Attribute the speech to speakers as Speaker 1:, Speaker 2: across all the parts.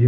Speaker 1: โย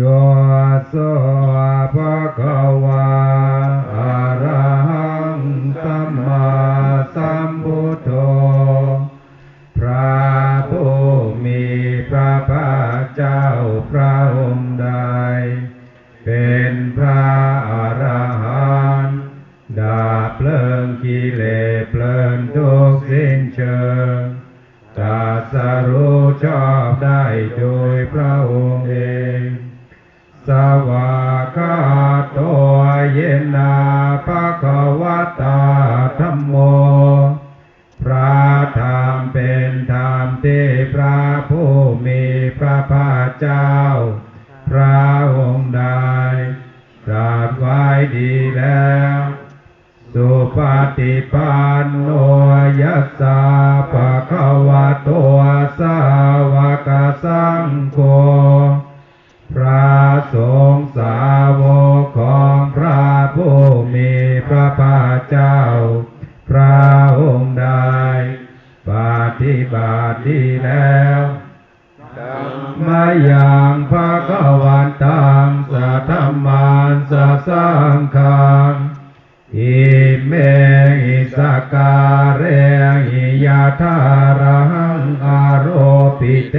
Speaker 1: ดีแล้ว สุปฏิปันโนยัสสะปะคะวะโตสาวกสังโฆพระสงฆ์สาวกของพระผู้มีพระภาคเจ้า พระองค์ใดปฏิบัติดีแล้วมายังพระกวัน สังคังอิเมหิสการเรหิยาธารังอารปิเต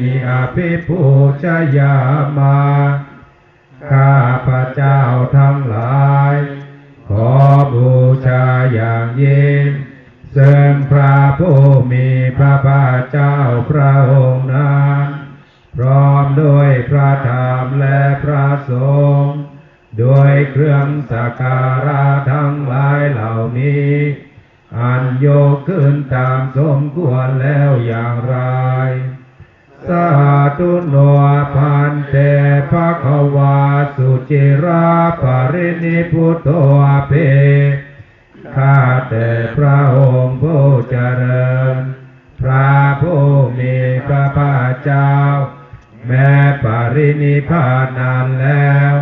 Speaker 1: หิอภิปูชยามาข้าพระเจ้าทั้งหลาย ขอบูชาอย่างยิ่งซึ่ง นิพุทโธเพข้าแต่พระองค์ผู้เจริญ พระผู้มีพระภาคเจ้า แม้ปรินิพพานนานแล้ว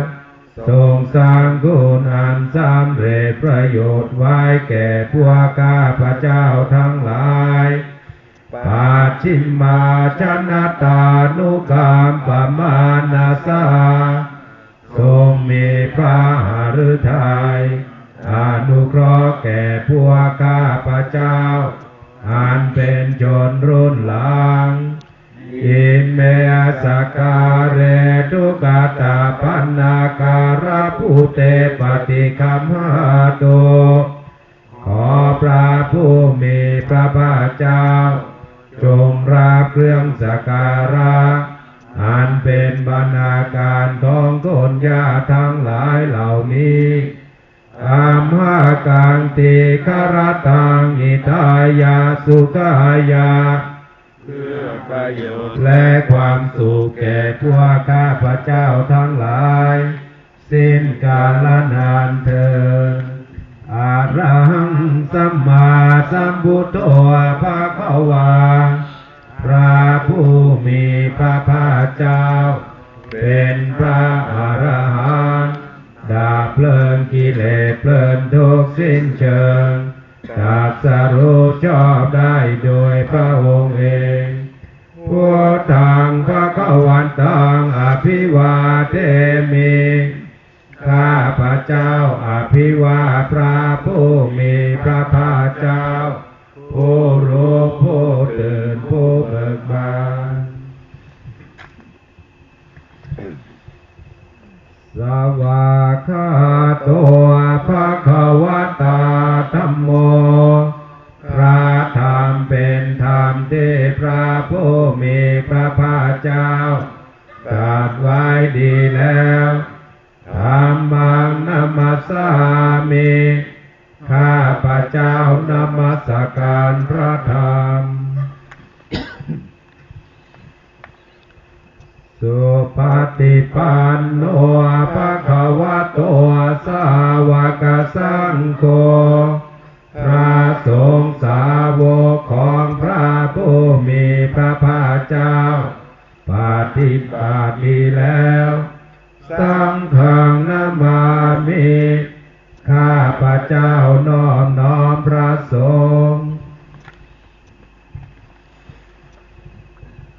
Speaker 1: ทรงสร้างคุณอันสำเร็จประโยชน์ไว้แก่พวกข้าพระเจ้าทั้งหลายปาชิมมาชนะตานุกามปมานาสาทรงมีพระ ฤทัยอนุเคราะห์แก่พวกข้าพเจ้า อันเป็นชนรุ่นหลัง อิเมสการเรตุกาตาปันนาการะภูเตปฏิคัมหาโตขอพระผู้มีพระภาคเจ้า จงรับเครื่องสักการะ อันเป็นบรรณาการของคนญาติทั้งหลายเหล่านี้อามากังติคารตังอิทายาสุขายา
Speaker 2: เพื่อประโยชน์
Speaker 1: และความสุขแก่พวกข้าพระเจ้าทั้งหลาย สิ้นกาลนานเถิดอารังสัมมาสัมพุทโธภะคะวา พระผู้มีพระภาคเจ้า เป็นพระอรหันต์ดาบเพลิงกิเลสเพลินทุกสิ้นเชิงตรัสรู้ชอบได้โดยพระองค์เองพุทธังพระกวันตังอภิวาเทมิข้าพระเจ้าอภิวาพระผู้มีพระภาคเจ้าผู้รู้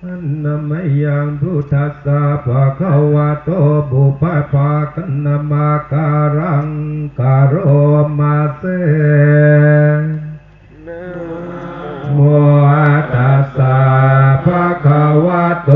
Speaker 1: อันนมยังพุทธัสสะภะคะวะโตบุพพาคันนามาการังการโรมาเซ
Speaker 2: นะ
Speaker 1: โมตัสสะภะคะวะโต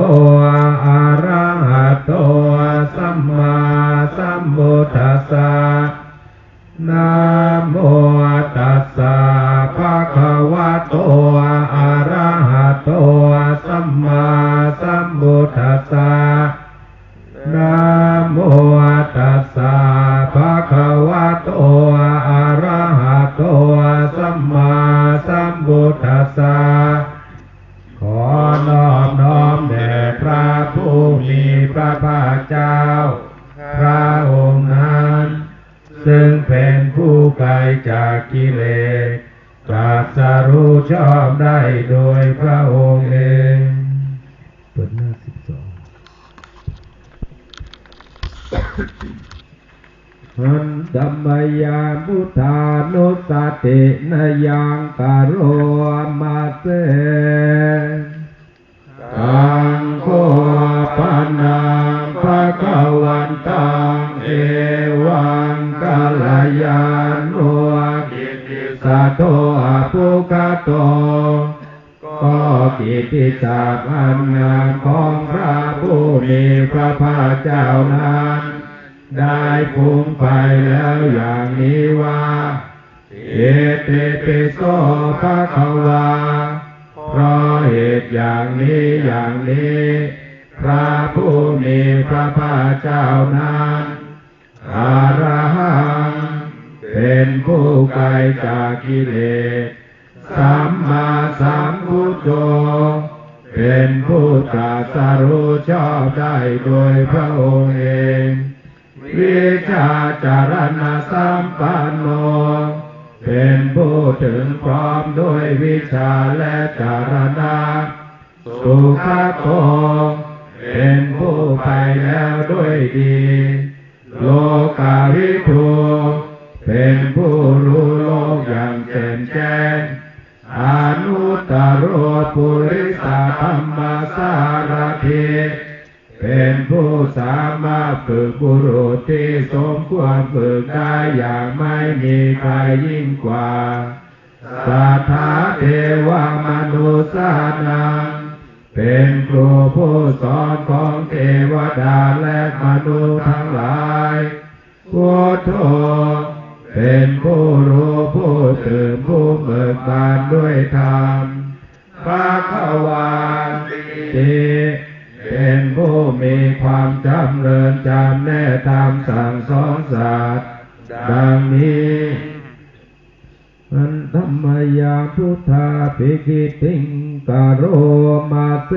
Speaker 1: ผู้มีพระภาคเจ้า พระองค์นั้น ซึ่งเป็นผู้ไกลจากกิเลสตรัสรู้ชอบได้โดยพระองค์เองเปิดหน้าสิบสองหันดัมมยาพุทธานุสตินยังกโรมาเสตังโค ปานังภะคะวันตังเอวังกัลยาณโนกิติสัตโตอะภุคโตก็กิตติศักอันงามของพระผู้มีพระภาคเจ้านั้นได้พุ่งไปแล้วอย่างนี้ว่าเอเตปิโสภะคะวาเพราะเหตุอย่างนี้อย่างนี้ พระผู้มีพระภาคเจ้านั้นอาระหังเป็นผู้ไกลจากกิเลสสัมมาสัมพุทโธเป็นผู้ตรัสรู้ชอบได้โดยพระองค์เองวิชาจารณะสัมปันโน เป็นผู้ถึงพร้อมด้วยวิชาและจารณะสุขโต เป็นผู้ไปแล้วด้วยดี โลกาวิทูเป็นผู้รู้โลกอย่างแจ่มแจ้งอนุตตรโรปุริสธรรมสารถิเป็นผู้สามารถฝึกบุรุษที่สมควรฝึกได้อย่างไม่มีใครยิ่งกว่าสัทธาเทวมนุษย์สานัง เป็นครูผู้สอนของเทวดาและมนุษย์ทั้งหลายพุทโธเป็นผู้รู้ผู้ตื่นผู้เบิกบานด้วยธรรมพระขวานติเป็นผู้มีความจำเริญจำแน่ตามสั่งสอนสัตว์ดังนี้ อันธรรมยาพุทธาภิกิติงกโรมาเส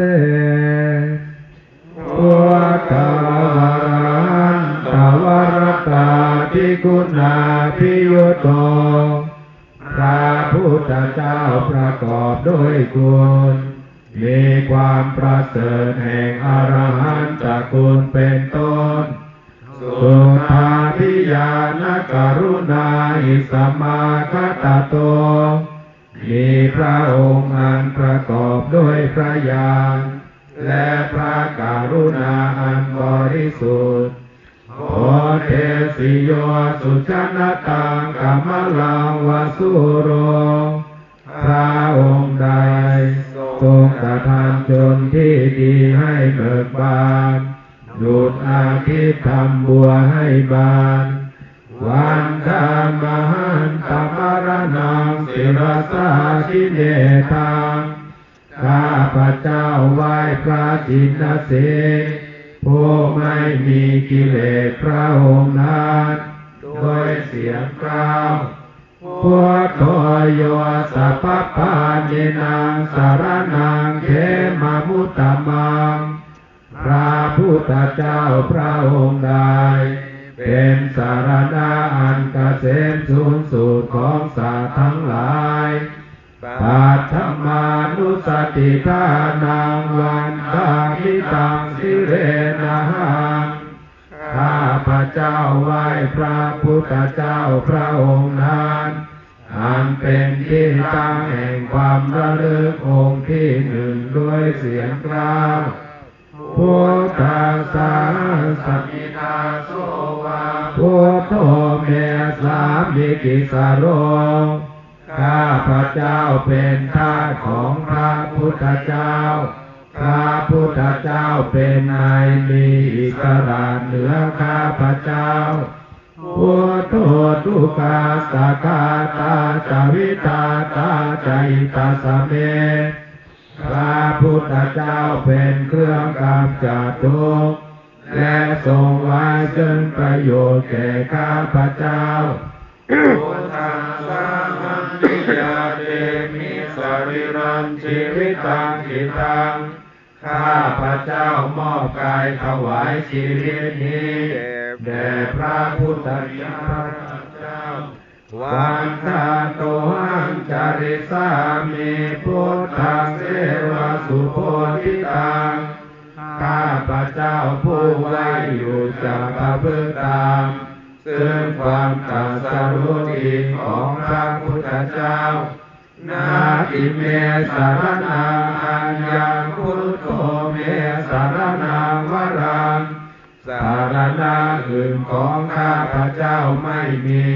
Speaker 1: ตัวตาวรันตาวรตาทิคุณาพิยุโตพระพุทธเจ้าประกอบด้วยคุณมีความประเสริฐแห่งอรหันตคุณเป็นต้น สุทา พิยานกรุณาอิสมาคตโต มีพระองค์อันประกอบด้วยพระญาณและพระกรุณาอันบริสุทธิ์โอเทสิโยสุชนะตังกัมลังวสุโร พระองค์ใดทรงกระทำชนที่ดีให้เบิกบาน ดุดอาทิตย์ทำบัวให้บาน วันธรรมหันตมรณังศิรสาชิเนทังข้าพระเจ้าไหว้พระจินสีผู้ไม่มีกิเลสพระองค์นั้นโดยเสียงกล่าวพุทโธโยสัพพานินางสารนังเขมามุตตมัง พระพุทธเจ้าพระองค์ใด เป็นสารณะอันเกษมสูงสุดของสัตว์ทั้งหลายปัตถมานุสติทานังวันตามิตังสิเรนะหังข้าพระเจ้าไหว้พระพุทธเจ้าพระองค์นั้นอันเป็นที่ตั้งแห่งความระลึกองค์ที่หนึ่งด้วยเสียงกล้าว พุทธัสสะสัม
Speaker 2: มิทาโสวา
Speaker 1: พุทโธเมสามิกิสโรข้าพระเจ้าเป็นทาสของพระพุทธเจ้า พระพุทธเจ้าเป็นนายมีอิสระเหนือข้าพระเจ้าพุทโธทุกาสกาตาจวิตาตาใจตาสเม พระพุทธเจ้าเป็นเครื่องกำจัดทุกข์และทรงไว้ซึ่งประโยชน์แก่ข้าพระเจ้า
Speaker 2: พุทธัสสะมันติยาเตมิสริรันชีวิตังกิตัง
Speaker 1: ข้าพระเจ้ามอบกายถวายชีวิตนี้แด่พระพุทธเจ้า วันทาโตหังจาริสามีพุทธังเสวะสุโพธิตังข้าพระเจ้าผู้ไว้อยู่จากพระพุทธตามซึ่งความตรัสรู้จริงของพระพุทธเจ้า นาอิเมสารนังอัญญังพุทโธเมสารนังวรังสารณะอื่นของข้าพระเจ้าไม่มี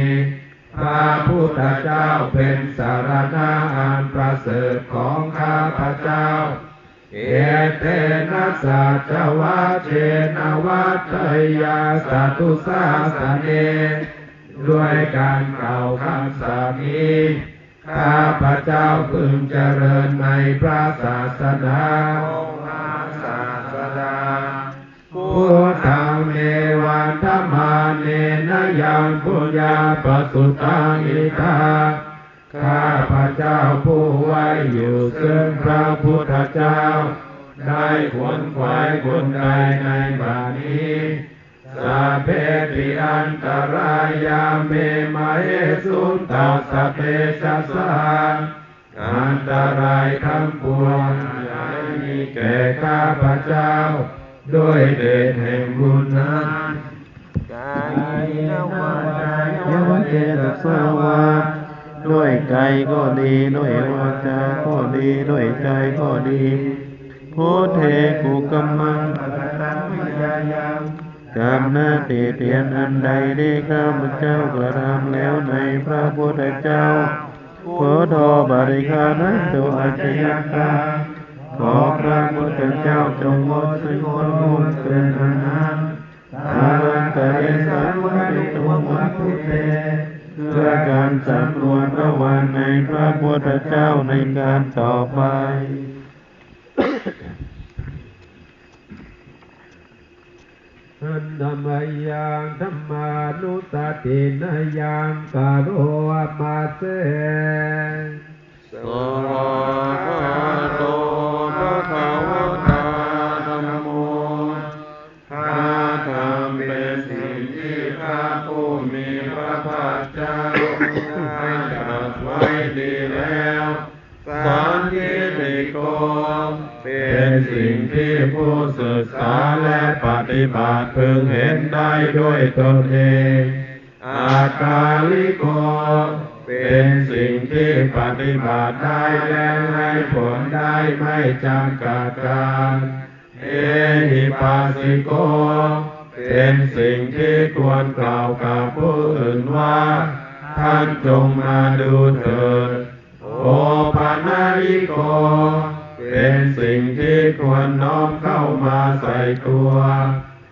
Speaker 1: พระพุทธเจ้าเป็นสารณะอันประเสริฐของข้าพระเจ้า เอเตนะสัจวัชเชนวัตยาสาตุสาสเน ด้วยการกล่าวคำสามีข้าพระเจ้าพึงเจริญในพระศาสนา
Speaker 2: องค์พระศาสดา
Speaker 1: พุทธัง เมวันธรรมาเนนยังปุญญาปสุตังอิทาข้าพระเจ้าผู้ไว้อยู่ซึ่งพระพุทธเจ้า ได้ขวนขวายคนใดในบานี้สาเพปิอันตรายาเมมาเอสุนตัสเปชัสสะอันตรายทั้งปวงอย่ามีแก่ข้าพระเจ้า ด้วยเดชแห่งบุญนั้น
Speaker 2: กายนวาจายวเจตสวาด้วยกายก็ดีด้วยวาจาก็ดีด้วยใจก็ดีโพเทกุกัมมังปัตตังวิยายังกรรมนาตีเตียนอันใดที่ข้าพเจ้ากระทำแล้วในพระพุทธเจ้าโพโทบริคานันตุอาชญากา ขอพระพุทธเจ้าจงงดซึ่งคนมูลเกินอันนั้ารันตะเรสังวัติตุวัตถุเตเพื่อการสำรวจระหว่างในพระพุทธเจ้าในการต่อไป
Speaker 1: อันธรรมยังธรรมานุสตินายังกโรมาเส
Speaker 2: ส ที่ผู้ศึกษาและปฏิบัติพึงเห็นได้ด้วยตนเอง อาคาลิโก เป็นสิ่งที่ปฏิบัติได้และให้ผลได้ไม่จำกัดการ เอหิปัสสิโก เป็นสิ่งที่ควรกล่าวกับผู้อื่นว่า ท่านจงมาดูเถิดโอปานาลิโก เป็นสิ่งที่ควรน้อมเข้ามาใส่ตัว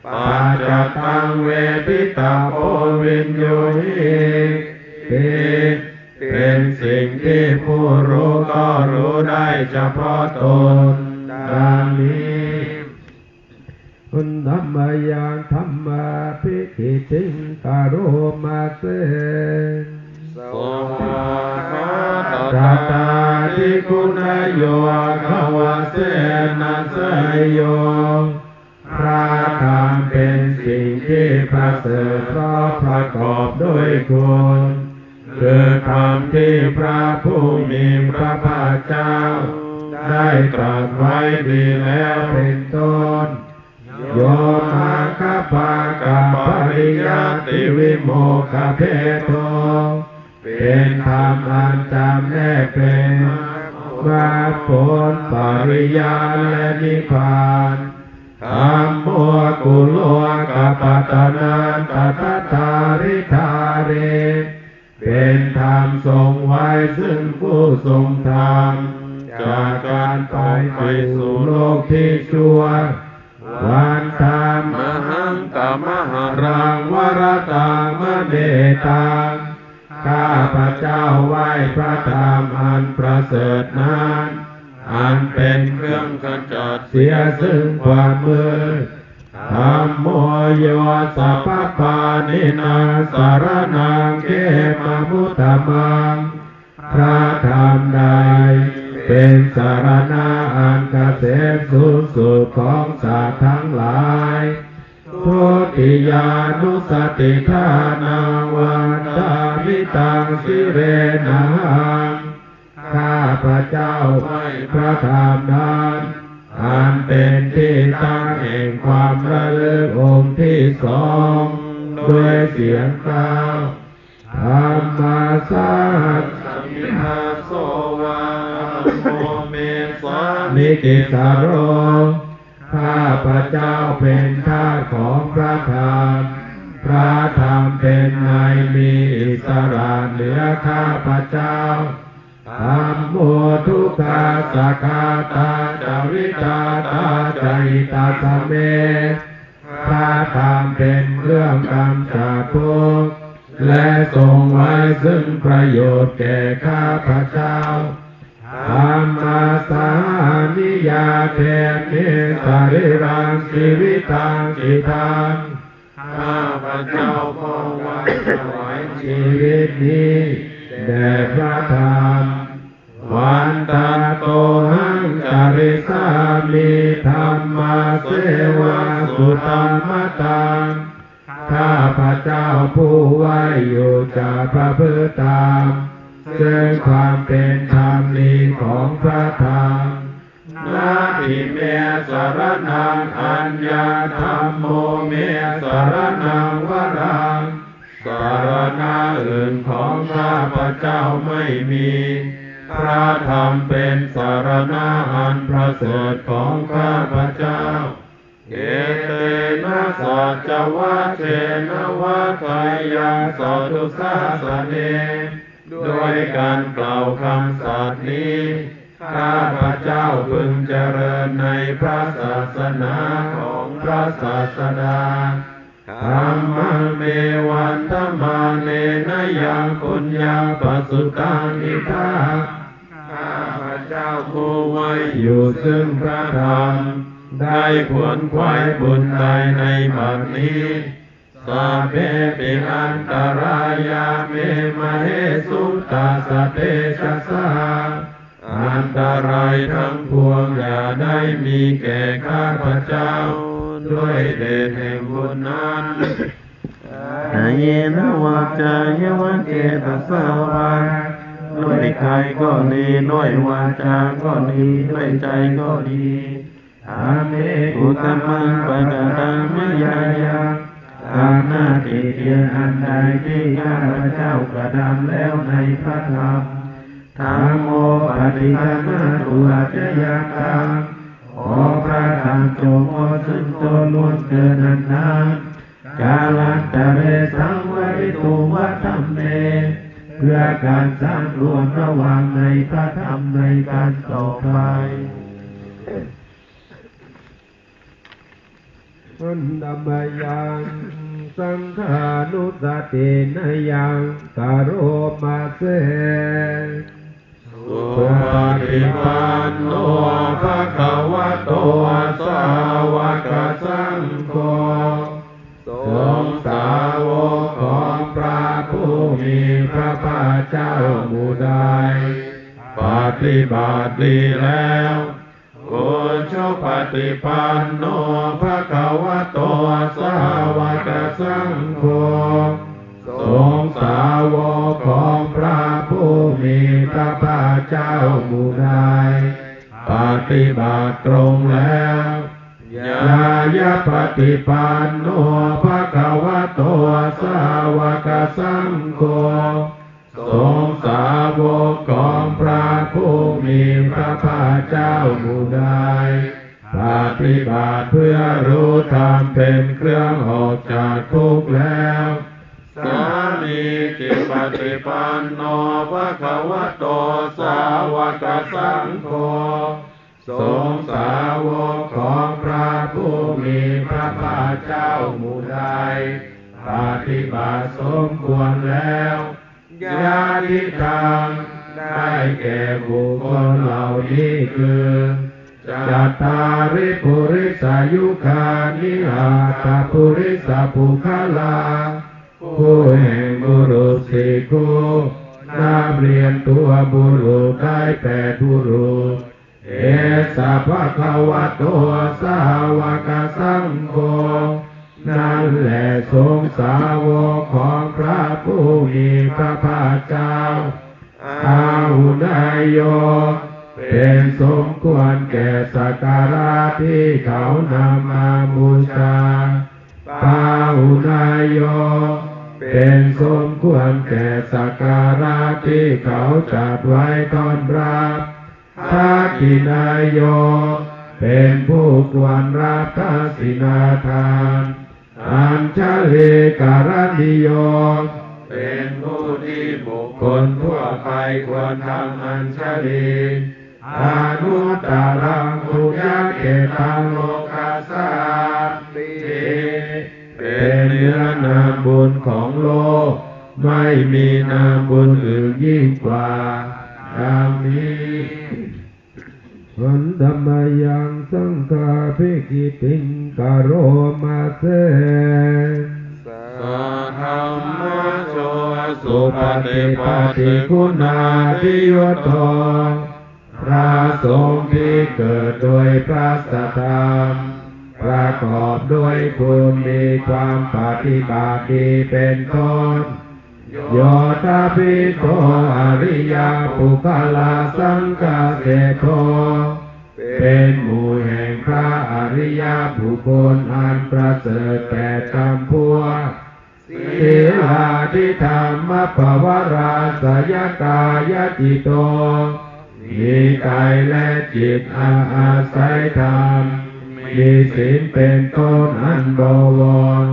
Speaker 2: ปัจจตังเวทิตาโพวินโยหิเป็นสิ่งที่ผู้รู้ก็รู้ได้เฉพาะตนดังนี้
Speaker 1: คุณธรรมยังธรรมาพิกิติงกโรมาเส
Speaker 2: ตตาทิคุณโยขวาเสนัสโย
Speaker 1: พระธรรมเป็นสิ่งที่ประเสริฐเพราะประกอบด้วยคุณคือคำที่พระผู้มีพระภาคเจ้า ได้ตรัสไว้ดีแล้วเป็นต้น โยมาคปากับปริยติวิโมกขเพโต เป็นธรรมอันจำแนกเป็นมรรคผลปริยาและนิพพาน
Speaker 2: ค
Speaker 1: ธัมโมกุโลกปตนาตัตตาริธาเร เป็นธรรมทรงไว้ซึ่งผู้ทรงธรรมจากการไปไปสู่โลกที่ชั่ววันธรรม
Speaker 2: มหังตมหารั
Speaker 1: รั
Speaker 2: ง
Speaker 1: วรตังมเนตัง ข้าพระเจ้าไหว้พระธรรมอันประเสริฐนั้นอันเป็นเครื่อ
Speaker 2: งขจัด
Speaker 1: เสียซึ่งความมืดธรรมโมโยสัพพานินาสารนังเกมามุตตมังพระธรรมใด เป็นสารณะอันเกษมสูงสุดของสัตว์ทั้งหลาย ทุติยานุสติทานังวันตามิตังสิเรนังข้าพระเจ้าไหว้พระธรรมนั้นอันเป็นที่ตั้งแห่งความระลึกองค์ที่สองด้วยเสียงกล่าวธรรมาสัจ
Speaker 2: สัมมิทาโสวาโมเมสา
Speaker 1: นิกิสาโร ข้าพระเจ้าเป็นทาสของพระธรรม พระธรรมเป็นนายมีอิสระเหนือข้าพระเจ้าธรรมโมทุกขาสกขาตาจาริตาตาใจตาสเมพระธรรมเป็นเรื่องกำจัดทุกข์และทรงไว้ซึ่งประโยชน์แก่ข้าพระเจ้า ธรรมาสานิยาเทนิสาริรังชีวิตังจิตัง
Speaker 2: ข้าพระเจ้าขอไว้ถวายชีวิต
Speaker 1: นี้แด่พระธรรมวันตาโตหังจาริสามีธรรมาเสวาสุธรรมตังข้าพระเจ้าผู้ไว้อยู่จากพระพุทธตาม ซึ่งความเป็นธรรมลีของพระธรรมนาทิเมสารนังอัญญาธรรมโมเมสารนังวรังสารณะอื่นของข้าพระเจ้าไม่มี พระธรรมเป็นสารณะอันประเสริฐของข้าพระเจ้าเกเตนะสัจวะเชนะวะทายังสัตุสาสเน ด้วยการกล่าวคำสัตย์นี้ข้าพระเจ้าพึงเจริญในพระศาสนาของพระศาสดาธรรมเมวันธมาเนนยังปุญญาปสุตังนิทา
Speaker 2: ข้าพระเจ้าผู้ไว้
Speaker 1: อยู่ซึ่งพระธรรม ได้ขวนขวายบุญใดในบัดนี้ สาเพปิอันตรายาเมมเหสุตาสเตชะสาอันตรายทั้งปวงอย่าได้มีแก่ข้าพระเจ้า ด้วยเดชแห่งบุญนั้น
Speaker 2: อาเยนะวาจายวะเจตสาวาด้วยกายก็ดีด้วยวาจาก็ดีด้วยใจก็ดี
Speaker 1: อาเม
Speaker 2: อุตมังปะกะตังมยายัง
Speaker 1: ตามหน้าที่เพียงอันใดที่ข้าพระเจ้ากระทำแล้วในพระธรรมธรรมโมปฏิธรรมาตุอาจยาตังขอพระธรรมจงอซึ่งตัวล้วนเกินนันนานกาลันตะเรสังวริตุวัฒมเนเพื่อการสร้างรวมระหว่างในพระธรรมในการต่อไปอันดมยัง สังขานุสตินยังกโรมาเส
Speaker 2: สุปฏิปันโนภะคะวะโตสาวกสังโฆ
Speaker 1: สงสาวกของพระผู้มีพระภาคเจ้ามู่ใดปฏิบัติดีแล้ว
Speaker 2: กชปฏิปันโนภะคะวะโตสาวกสังโฆ
Speaker 1: สงสาวกของพระผู้มีพระภาคเจ้ามู่ใดปฏิบัติตรงแล้ว
Speaker 2: ยายา
Speaker 1: ยาปฏิปันโนภะคะวะโตสาวกสังโฆ สงสาวกของพระผู้มีพระภาคเจ้าหมู่ใดปฏิบัติเพื่อรู้ธรรมเป็นเครื่องออกจากทุกข์แล้ว
Speaker 2: สามีจิปฏิปันโนภะคะวะโตสาวกสังโฆ
Speaker 1: สงสาวกของพระผู้มีพระภาคเจ้าหมู่ใดปฏิบัติสมควรแล้ว ญาติธรรมได้แก่บุคคลเหล่านี้คือจัตตาริปุริสายุคานิอาตาปุริสาภูคาลาผู้แห่งบุรุษสิคูนับเรียนตัวบุรุษได้แปดบุรุษ เอสะภะคะวะโตสาวกสังโฆ นั่นแหละสงสาวกของพระผู้มีพระภาคเจ้าอาหุนายโย เป็นสมควรแก่สักการะที่เขานำมาบูชาปาหุนายโย เป็นสมควรแก่สักการะที่เขาจัดไว้ต้อนรับทักขินายโย เป็นผู้ควรรับทักษินาทาน อัญชลีการนิโย
Speaker 2: เป็นผู้ที่บุคคล
Speaker 1: น
Speaker 2: ทั่วไปค
Speaker 1: ว
Speaker 2: รทำอัญชลี
Speaker 1: ลีอนุตตรังปุญญเกตังโลกาสาติเป็นเนื้อนามบุญของโลก ไม่มีนามบุญอื่นยิ่งกว่าดังนี้ หันธรรมยังสังฆาภิกิติงกโรมาเส
Speaker 2: สัทธรรมโชสุ
Speaker 1: สุ
Speaker 2: ปฏิปัติคุ
Speaker 1: ณา
Speaker 2: ทิ
Speaker 1: ทิ
Speaker 2: ยุ
Speaker 1: ยุ
Speaker 2: ต
Speaker 1: ตโตพระสงฆ์ที่เกิดโดยพระสธรรมประกอบด้วยคุณมีความปฏิบัติดีเป็นต้น โยธาภิโตอริยปุคลาสังกาเสโทเป็นหมู่แห่งพระอริยบุคคลอันประเสริฐแก่จำพวกศีลาทิธรรมปวาราสยกายจิตโตมีกายและจิตอาอาศัยธรรมมีศีลเป็นต้นอันบวร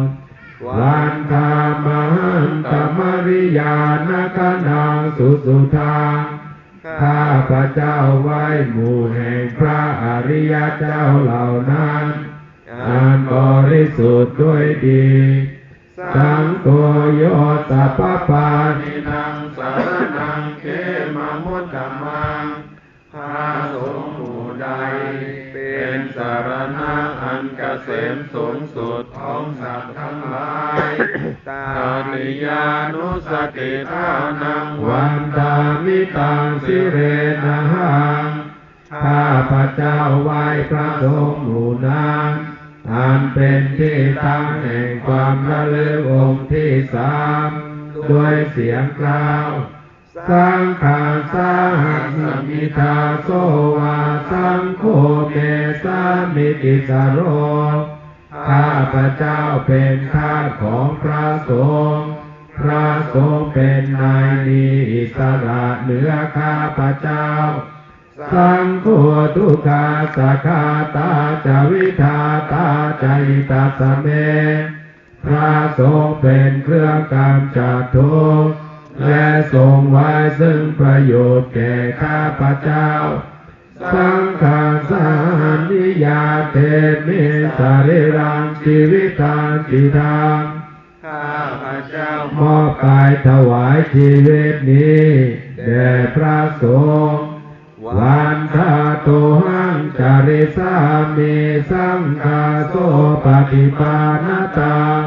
Speaker 1: วันธามหันตมริยานกนังสุสุทางข้าพระเจ้าไหว้หมู่แห่งพระอริยเจ้าเหล่านั้นอันบริสุทธิ์ด้วยดี สังโฆโยสัพพปานิ
Speaker 2: นินังสารนังเขมามุตตมังพระสงฆ์หมู่ใด เป็นสารณะอันเกษมสูงสุดของสัตว์ทั้งหลาย ตาติยานุสติทานัง
Speaker 1: วันตามิตังสิเรนะหังข้าพระเจ้าไหว้พระสงฆ์หมู่นั้นอันเป็นที่ตั้งแห่งความระลึกองค์ที่สามด้วยเสียงกล่าวสังฆาสาหัสมิทาโสวาสังโฆเมสามิติสโร ข้าพระเจ้าเป็นข้าสของพระสงฆ์ พระสงฆ์เป็นนายมีอิสระเหนือข้าพระเจ้า สังโฆทุกาสกขาตาจวิทาตาใจตาสเม พระสงฆ์เป็นเครื่องกำจัดทุกข์และทรงไว้ซึ่งประโยชน์แก่ข้าพระเจ้า สังฆาสานิยาเทมิสาริรังชีวิตาจิตัง
Speaker 2: ข้าพระเจ้าม
Speaker 1: อบกายถวายชีวิตนี้แด่พระสงฆ์วันทาโตหังจาริสามีสังฆาโสปฏิปานตัง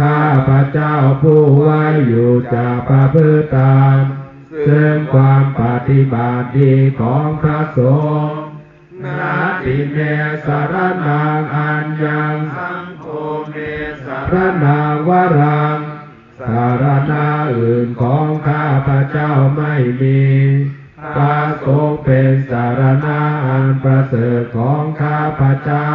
Speaker 1: ข้าพระเจ้าผู้ไว้อยู่จากพระพืตตาม ซึ่งความปฏิบัติดีของพระสงฆ์นาติเมสารนางอัญญัง
Speaker 2: สังโฆเมสา
Speaker 1: รนาวรัง สารณาอื่นของข้าพระเจ้าไม่มีพระสงฆ์เป็นสารณาอันประเสริฐของข้าพระเจ้า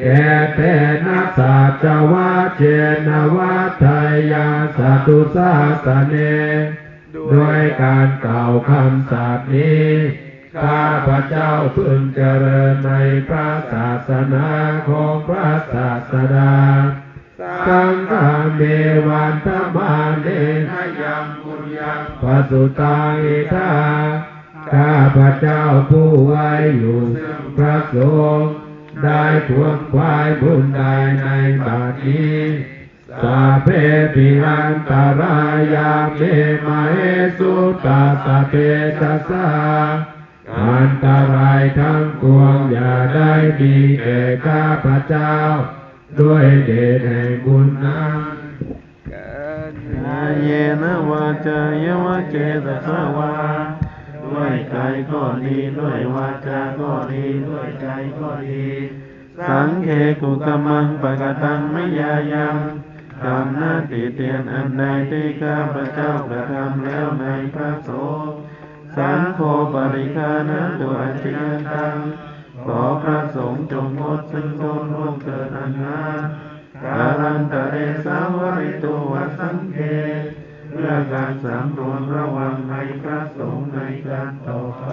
Speaker 1: แกเตนะสัจวะเจนวัฏยาสัตุสาสเน คำสัตย์นี้ข้าพระเจ้าพึงเจริญในพระศาสนาของพระศาสดาสังฆาเมวันธมาเน
Speaker 2: นยังบุญยัง
Speaker 1: ปสุตังอิทาข้าพระเจ้าผู้ไว้อยู่ซึ่งพระสงฆ์ได้ทวงควายบุญใดในบัดนี้ สาเพปิอันตรายาเมมาเอสุตาสะเพตัสสาอันตรายทั้งปวงอย่าได้มีแก่ข้าพระเจ้า ด้วยเดชแห่งบุญนั้น
Speaker 2: กายเยนะวาจายวเจตสวาด้วยกายก็ดีด้วยวาจาก็ดีด้วยใจก็ดี สังเคกุกมมังปะกตังไม่ยายัง ทำหน้าติเตียนอันใดที่ข้าพระเจ้ากระทำแล้วในพระสงฆ์สังโฆปริคานะตัวอาชียตังขอพระสงฆ์จงงดซึ่งโทษร่วมเกิดอันนากาลันตะเรสาวริโตวสังเกเพื่อการสำรวมระวังในพระสงฆ์ในการต่อไป